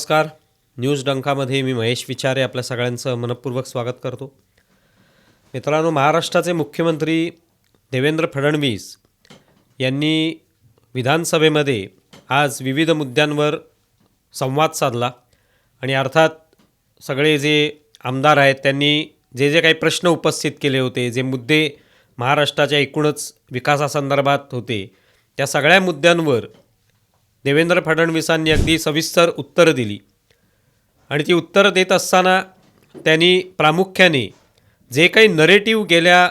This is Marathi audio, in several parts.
नमस्कार. न्यूज डंकामध्ये मी महेश विचारे आपल्या सगळ्यांचं मनपूर्वक स्वागत करतो. मित्रांनो महाराष्ट्राचे मुख्यमंत्री देवेंद्र फडणवीस यांनी विधानसभेमध्ये आज विविध मुद्द्यांवर संवाद साधला आणि अर्थात सगळे जे आमदार आहेत त्यांनी जे जे काही प्रश्न उपस्थित केले होते जे मुद्दे महाराष्ट्राच्या एकूणच विकासासंदर्भात होते त्या सगळ्या मुद्द्यांवर देवेंद्र फडणवीसांनी अगदी सविस्तर उत्तरं दिली. आणि ती उत्तरं देत असताना त्यांनी प्रामुख्याने जे काही नरेटिव्ह गेल्या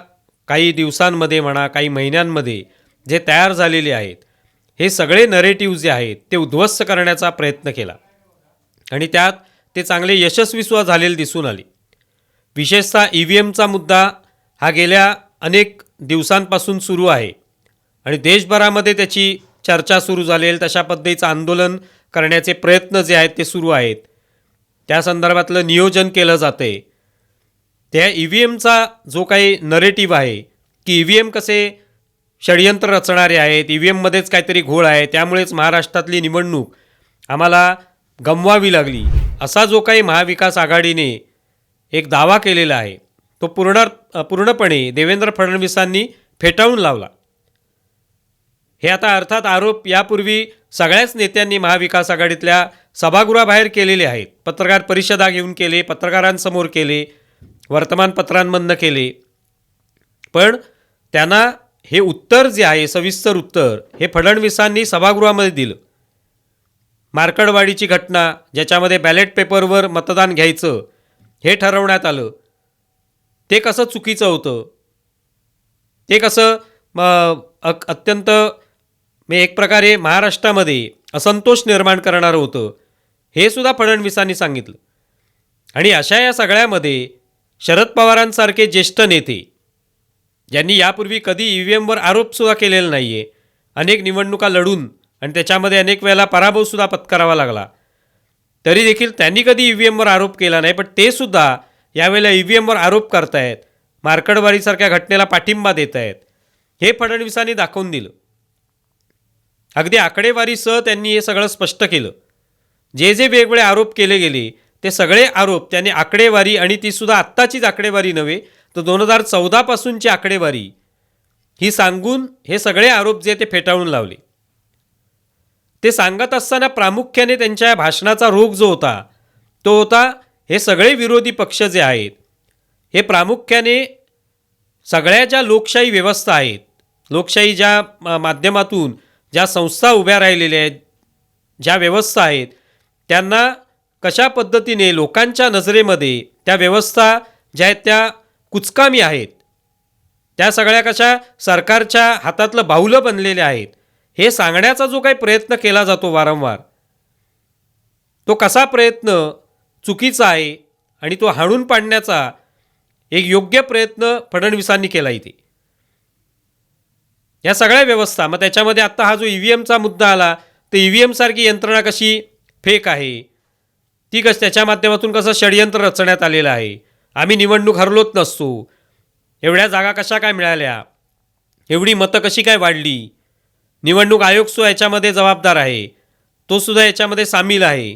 काही दिवसांमध्ये म्हणा काही महिन्यांमध्ये जे तयार झालेले आहेत हे सगळे नरेटिव्ह जे आहेत ते उद्ध्वस्त करण्याचा प्रयत्न केला. आणि त्यात ते चांगले यशस्वीसुद्धा झालेले दिसून आले. विशेषतः ई व्ही एमचा मुद्दा हा गेल्या अनेक दिवसांपासून सुरू आहे. आणि देशभरामध्ये त्याची चर्चा सुरू झालेली तशा पद्धतीचं आंदोलन करण्याचे प्रयत्न जे आहेत ते सुरू आहेत. त्या संदर्भातलं नियोजन केलं जातं. आहे त्या ई व्ही एमचा जो काही नरेटिव्ह आहे की ई व्ही एम कसे षडयंत्र रचणारे आहेत ई व्ही एममध्येच काहीतरी घोळ आहे त्यामुळेच महाराष्ट्रातली निवडणूक आम्हाला गमवावी लागली. असा जो काही महाविकास आघाडीने एक दावा केलेला आहे तो पूर्ण पूर्णपणे देवेंद्र फडणवीसांनी फेटाळून लावला. हे आता अर्थात आरोप यापूर्वी सगळ्याच नेत्यांनी महाविकास आघाडीतल्या सभागृहाबाहेर केलेले आहेत. पत्रकार परिषदा घेऊन केले पत्रकारांसमोर केले वर्तमानपत्रांमधनं केले. पण त्यांना हे उत्तर जे आहे सविस्तर उत्तर हे फडणवीसांनी सभागृहामध्ये दिलं. मार्कडवाडीची घटना ज्याच्यामध्ये बॅलेट पेपरवर मतदान घ्यायचं हे ठरवण्यात आलं. ते कसं चुकीचं होतं? ते कसं अत्यंत मी एक प्रकारे महाराष्ट्रामध्ये असंतोष निर्माण करणारं होतं हे सुद्धा फडणवीसांनी सांगितलं. आणि अशा या सगळ्यामध्ये शरद पवारांसारखे ज्येष्ठ नेते ज्यांनी यापूर्वी कधी ई व्ही एमवर आरोपसुद्धा केलेला नाही आहे अनेक निवडणुका लढून आणि त्याच्यामध्ये अनेक वेळेला पराभवसुद्धा पत्करावा लागला. तरी देखील त्यांनी कधी ई व्ही एमवर आरोप केला नाही पण ते सुद्धा यावेळेला ई व्ही एमवर आरोप करतायत मार्कडवारीसारख्या घटनेला पाठिंबा देत आहेत हे फडणवीसांनी दाखवून दिलं. अगदी आकडेवारीसह त्यांनी हे सगळं स्पष्ट केलं. जे जे वेगवेगळे आरोप केले गेले ते सगळे आरोप त्यांनी आकडेवारी आणि तीसुद्धा आत्ताचीच आकडेवारी नव्हे तर दोन हजार चौदापासूनची आकडेवारी. ही सांगून हे सगळे आरोप जे ते फेटाळून लावले. ते सांगत असताना प्रामुख्याने त्यांच्या भाषणाचा रोग जो होता तो होता हे सगळे विरोधी पक्ष जे आहेत हे प्रामुख्याने सगळ्या ज्या लोकशाही व्यवस्था आहेत लोकशाही ज्या मा- माध्यमातून ज्या संस्था उभ्या राहिलेल्या आहेत ज्या व्यवस्था आहेत त्यांना कशा पद्धतीने लोकांच्या नजरेमध्ये त्या व्यवस्था ज्या आहेत त्या कुचकामी आहेत त्या सगळ्या कशा सरकारच्या हातातलं बाहुलं बनलेल्या आहेत हे सांगण्याचा जो काही प्रयत्न केला जातो वारंवार तो कसा प्रयत्न चुकीचा आहे आणि तो हाणून पाडण्याचा एक योग्य प्रयत्न फडणवीसांनी केला इथे या सगळ्या व्यवस्था मग त्याच्यामध्ये आत्ता हा जो ई व्ही एमचा मुद्दा आला तर ई व्ही एमसारखी यंत्रणा कशी फेक आहे? ती कशी त्याच्या माध्यमातून कसं षडयंत्र रचण्यात आलेलं आहे? आम्ही निवडणूक हरलोच नसतो. एवढ्या जागा कशा काय मिळाल्या? एवढी मतं कशी काय वाढली? निवडणूक आयोगसुद्धा याच्यामध्ये जबाबदार आहे. तो सुद्धा याच्यामध्ये सामील आहे.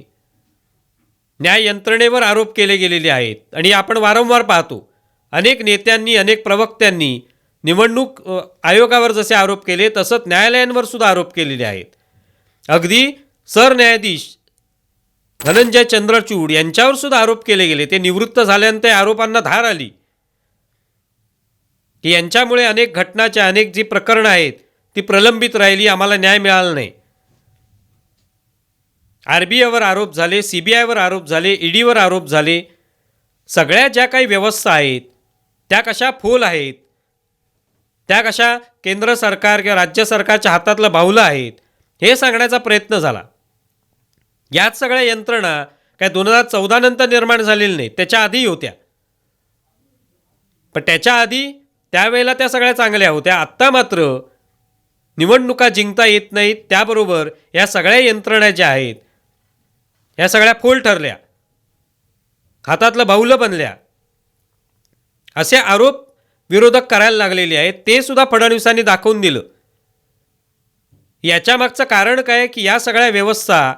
न्याय यंत्रणेवर आरोप केले गेलेले आहेत. आणि आपण वारंवार पाहतो अनेक नेत्यांनी अनेक प्रवक्त्यांनी निवडणूक आयोगावर जसे आरोप केले तसंच न्यायालयांवर सुद्धा आरोप केलेले आहेत. अगदी सरन्यायाधीश धनंजय चंद्रचूड यांच्यावर सुद्धा आरोप केले गेले. ते निवृत्त झाल्यानंतर आरोपांना धार आली. की यांच्यामुळे अनेक घटनाच्या अनेक जी प्रकरणं आहेत ती प्रलंबित राहिली आम्हाला न्याय मिळाला नाही. आर बी आयवर आरोप झाले सी बी आयवर आरोप झाले ईडीवर आरोप झाले. सगळ्या ज्या काही व्यवस्था आहेत त्या कशा फोल आहेत त्या कशा केंद्र सरकार किंवा राज्य सरकारच्या हातातलं बाहुलं आहेत हे सांगण्याचा प्रयत्न झाला. याच सगळ्या यंत्रणा काय दोन हजार चौदा नंतर निर्माण झालेल्या नाही त्याच्या आधी होत्या. पण त्याच्या आधी त्यावेळेला त्या सगळ्या चांगल्या होत्या. आत्ता मात्र निवडणुका जिंकता येत नाहीत. त्याबरोबर या सगळ्या यंत्रणा ज्या आहेत या सगळ्या फोल ठरल्या. हातातलं बाहुलं बनल्या. असे आरोप विरोधक करायला लागलेले आहेत ते सुद्धा फडणवीसांनी दाखवून दिलं. याच्यामागचं कारण काय की या सगळ्या व्यवस्था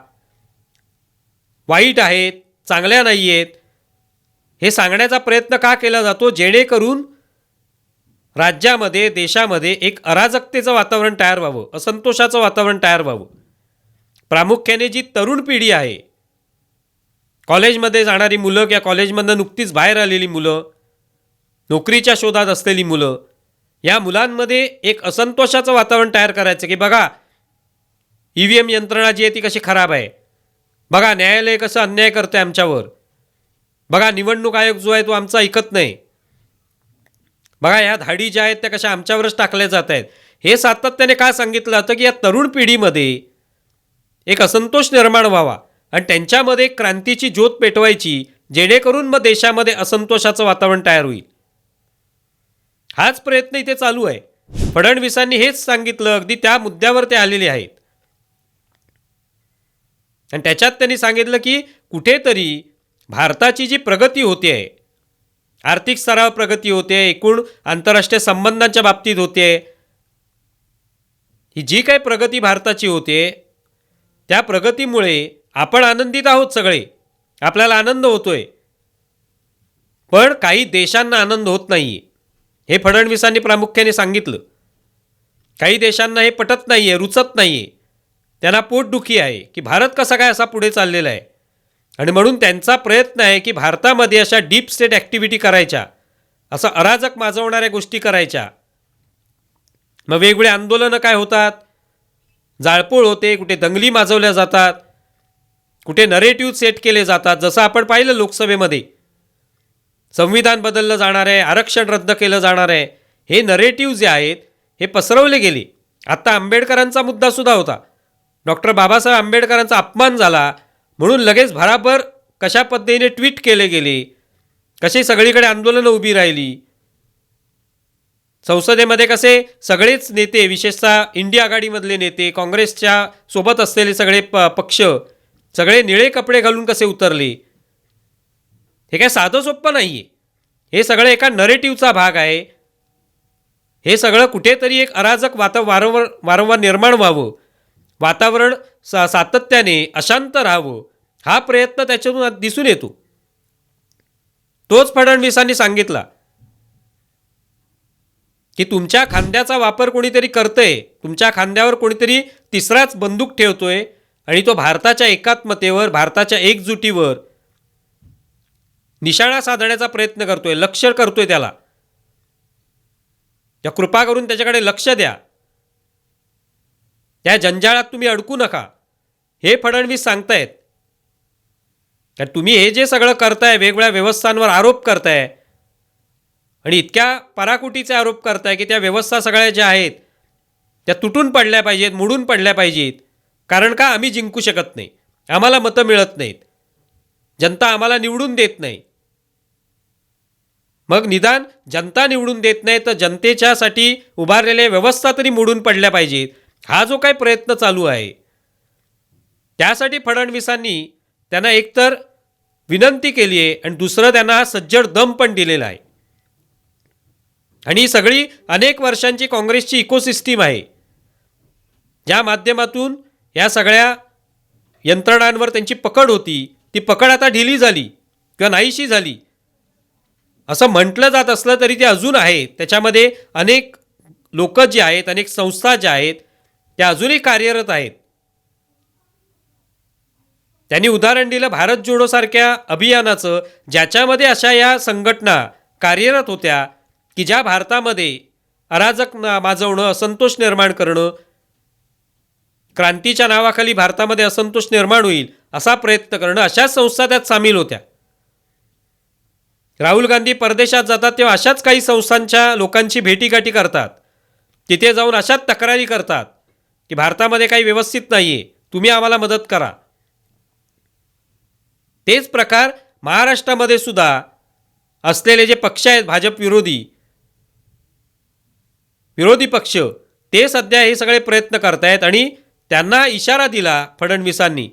वाईट आहेत चांगल्या नाही आहेत हे सांगण्याचा प्रयत्न का केला जातो? जेणेकरून राज्यामध्ये देशामध्ये एक अराजकतेचं वातावरण तयार व्हावं असंतोषाचं वातावरण तयार व्हावं. प्रामुख्याने जी तरुण पिढी आहे कॉलेजमध्ये जाणारी मुलं किंवा कॉलेजमधनं नुकतीच बाहेर आलेली मुलं नोकरीच्या शोधात असलेली मुलं या मुलांमध्ये एक असंतोषाचं वातावरण तयार करायचं की बघा ई व्ही एम यंत्रणा जी आहे ती कशी खराब आहे. बघा न्यायालय कसं अन्याय करतं आमच्यावर. बघा निवडणूक आयोग जो आहे तो आमचा ऐकत नाही. बघा ह्या धाडी ज्या आहेत त्या कशा आमच्यावरच टाकल्या जात आहेत. हे सातत्याने का सांगितलं जातं की या तरुण पिढीमध्ये एक असंतोष निर्माण व्हावा आणि त्यांच्यामध्ये एक क्रांतीची ज्योत पेटवायची जेणेकरून मग देशामध्ये असंतोषाचं वातावरण तयार होईल. हाच प्रयत्न इथे चालू आहे. फडणवीसांनी हेच सांगितलं अगदी त्या मुद्द्यावर ते आलेले आहेत. आणि त्याच्यात त्यांनी सांगितलं की कुठेतरी भारताची जी प्रगती होते आहे आर्थिक स्तरावर प्रगती होते एकूण आंतरराष्ट्रीय संबंधांच्या बाबतीत होते ही जी काही प्रगती भारताची होते त्या प्रगतीमुळे आपण आनंदित आहोत सगळे. आपल्याला आनंद होतोय. पण काही देशांना आनंद होत नाही हे फडणवीसांनी प्रामुख्याने सांगितलं. काही देशांना हे पटत नाही आहे रुचत नाही आहे त्यांना पोटदुखी आहे की भारत कसा काय असा पुढे चाललेला आहे? आणि म्हणून त्यांचा प्रयत्न आहे की भारतामध्ये अशा डीप स्टेट ॲक्टिव्हिटी करायच्या असं अराजक माजवणाऱ्या गोष्टी करायच्या. मग वेगवेगळे आंदोलनं काय होतात? जाळपोळ होते कुठे दंगली माजवल्या जातात कुठे नरेटिव्ह सेट केले जातात जसं आपण पाहिलं लोकसभेमध्ये. संविधान बदललं जाणार आहे आरक्षण रद्द केलं जाणार आहे. हे नरेटिव्ह जे आहेत हे पसरवले गेले. आत्ता आंबेडकरांचा मुद्दासुद्धा होता. डॉक्टर बाबासाहेब आंबेडकरांचा अपमान झाला म्हणून लगेच भराभर कशा पद्धतीने ट्विट केले गेले? कशी सगळीकडे आंदोलनं उभी राहिली? संसदेमध्ये कसे सगळेच नेते विशेषतः इंडिया आघाडीमधले नेते काँग्रेसच्या सोबत असलेले सगळे प पक्ष सगळे निळे कपडे घालून कसे उतरले? हे काय साधं सोप्पं नाही आहे हे सगळं एका नरेटिव्हचा भाग आहे. हे सगळं कुठेतरी एक अराजक वाता वारंवार वारंवार निर्माण व्हावं. वातावरण सा सातत्याने अशांत राहावं. हा प्रयत्न त्याच्यातून दिसून येतो. तोच फडणवीसांनी सांगितला. की तुमच्या खांद्याचा वापर कोणीतरी करतंय तुमच्या खांद्यावर कोणीतरी तिसराच बंदूक ठेवतोय आणि तो भारताच्या एकात्मतेवर भारताच्या एकजुटीवर निशाणा साधण्याचा प्रयत्न करतोय लक्ष करतोय त्याला. त्या कृपा करून त्याच्याकडे लक्ष द्या. त्या जंजाळात तुम्ही अडकू नका. हे फडणवीस सांगतायत. तर तुम्ही हे जे सगळं करताय वेगवेगळ्या व्यवस्थांवर आरोप करताय आणि इतक्या पराकुटीचे आरोप करताय की त्या व्यवस्था सगळ्या ज्या आहेत त्या तुटून पडल्या पाहिजेत मोडून पडल्या पाहिजेत. कारण का? आम्ही जिंकू शकत नाही. आम्हाला मतं मिळत नाहीत. जनता आम्हाला निवडून देत नाही. मग निदान जनता निवडून देत नाही तर जनतेच्यासाठी उभारलेल्या व्यवस्था तरी मोडून पडल्या पाहिजेत. हा जो काही प्रयत्न चालू आहे. त्यासाठी फडणवीसांनी त्यांना एकतर विनंती केली आहे आणि दुसरं त्यांना हा सज्जड दम पण दिलेला आहे. आणि ही सगळी अनेक वर्षांची काँग्रेसची इकोसिस्टीम आहे. ज्या माध्यमातून या सगळ्या यंत्रणांवर त्यांची पकड होती. ती पकड आता ढिली झाली किंवा नाहीशी झाली. असं म्हटलं जात असलं तरी ते अजून आहे त्याच्यामध्ये अनेक लोक जे आहेत अनेक संस्था ज्या आहेत त्या अजूनही कार्यरत आहेत. त्यांनी उदाहरण दिलं भारत जोडोसारख्या अभियानाचं ज्याच्यामध्ये अशा या संघटना कार्यरत होत्या की ज्या भारतामध्ये अराजक ना माजवणं असंतोष निर्माण करणं क्रांतीच्या नावाखाली भारतामध्ये असंतोष निर्माण होईल असा प्रयत्न करणं अशाच संस्था त्यात सामील होत्या. राहुल गांधी परदेशात जातात तेव्हा अशाच काही संस्थांच्या लोकांची भेटीगाठी करतात. तिथे जाऊन अशाच तक्रारी करतात की भारतामध्ये काही व्यवस्थित नाही आहे तुम्ही आम्हाला मदत करा. तेच प्रकार महाराष्ट्रामध्ये सुद्धा असलेले जे पक्ष आहेत भाजप विरोधी विरोधी पक्ष ते सध्या हे सगळे प्रयत्न करतायत आणि त्यांना इशारा दिला फडणवीसांनी.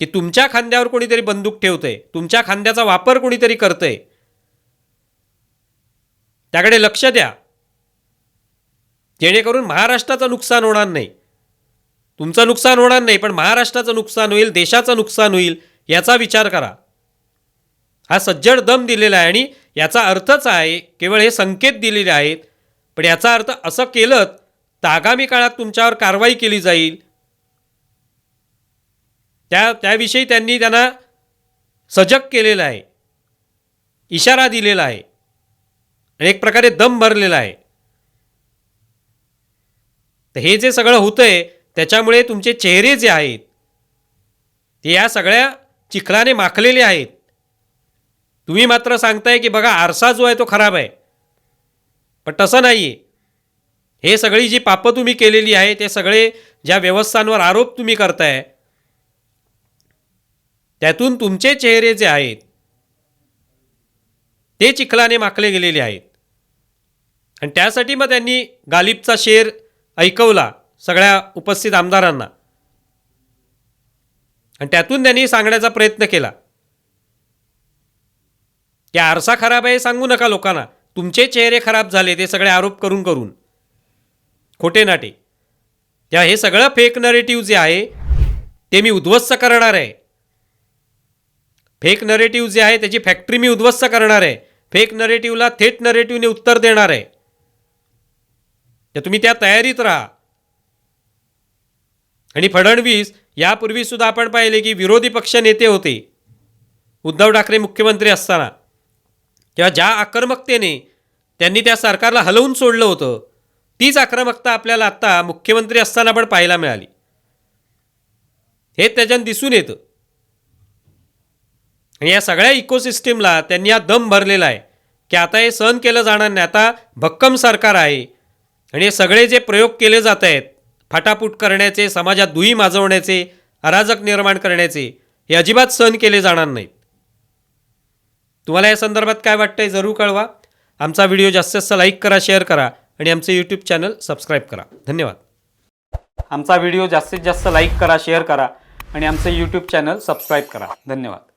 की तुमच्या खांद्यावर कोणीतरी बंदूक ठेवतंय तुमच्या खांद्याचा वापर कोणीतरी करतंय. त्याकडे लक्ष द्या. जेणेकरून महाराष्ट्राचं नुकसान होणार नाही. तुमचं नुकसान होणार नाही पण महाराष्ट्राचं नुकसान होईल देशाचं नुकसान होईल याचा विचार करा. हा सज्जड दम दिलेला आहे आणि याचा अर्थच आहे केवळ हे संकेत दिलेले आहेत पण याचा अर्थ असं केलं तर आगामी काळात तुमच्यावर कारवाई केली जाईल त्या त्याविषयी त्यांनी त्यांना सजग केलेलं आहे. इशारा दिलेला आहे. आणि एक प्रकारे दम भरलेला आहे. तर हे जे सगळं होतंय त्याच्यामुळे तुमचे चेहरे जे आहेत ते या सगळ्या चिखलाने माखलेले आहेत. तुम्ही मात्र सांगताय की बघा आरसा जो आहे तो खराब आहे. पण तसं नाही आहे हे सगळी जी पापं तुम्ही केलेली आहे ते सगळे ज्या व्यवस्थांवर आरोप तुम्ही करताय त्यातून तुमचे चेहरे जे आहेत ते चिखलाने माखले गेलेले आहेत. आणि त्यासाठी मग त्यांनी गालिबचा शेर ऐकवला सगळ्या उपस्थित आमदारांना. आणि त्यातून त्यांनी सांगण्याचा प्रयत्न केला. की आरसा खराब आहे सांगू नका लोकांना. तुमचे चेहरे खराब झाले ते सगळे आरोप करून करून. खोटे नाटे. तेव्हा हे सगळं फेक नरेटिव्ह जे आहे ते मी उद्ध्वस्त करणार आहे. फेक नरेटिव्ह जे आहे त्याची फॅक्टरी मी उद्ध्वस्त करणार आहे. फेक नरेटिव्हला थेट नरेटिव्हने उत्तर देणार आहे. तर तुम्ही त्या तयारीत राहा. आणि फडणवीस यापूर्वीसुद्धा आपण पाहिले की विरोधी पक्ष नेते होते. उद्धव ठाकरे मुख्यमंत्री असताना. तेव्हा ज्या आक्रमकतेने त्यांनी त्या सरकारला हलवून सोडलं होतं तीच आक्रमकता आपल्याला आत्ता मुख्यमंत्री असताना पण पाहायला मिळाली. हे त्याच्यानं दिसून येतं. आणि या सगळ्या इकोसिस्टीमला त्यांनी हा दम भरलेला आहे की आता हे सहन केलं जाणार नाही. आता भक्कम सरकार आहे. आणि हे सगळे जे प्रयोग केले जात आहेत फाटाफूट करण्याचे समाजात दुही माजवण्याचे अराजक निर्माण करण्याचे हे अजिबात सहन केले जाणार नाहीत. तुम्हाला या संदर्भात काय वाटतंय जरूर कळवा. आमचा व्हिडिओ जास्तीत जास्त लाईक करा शेअर करा आणि आमचे यूट्यूब चॅनल सबस्क्राईब करा. धन्यवाद. आमचा व्हिडिओ जास्तीत जास्त लाईक करा शेअर करा आणि आमचं यूट्यूब चॅनल सबस्क्राईब करा. धन्यवाद.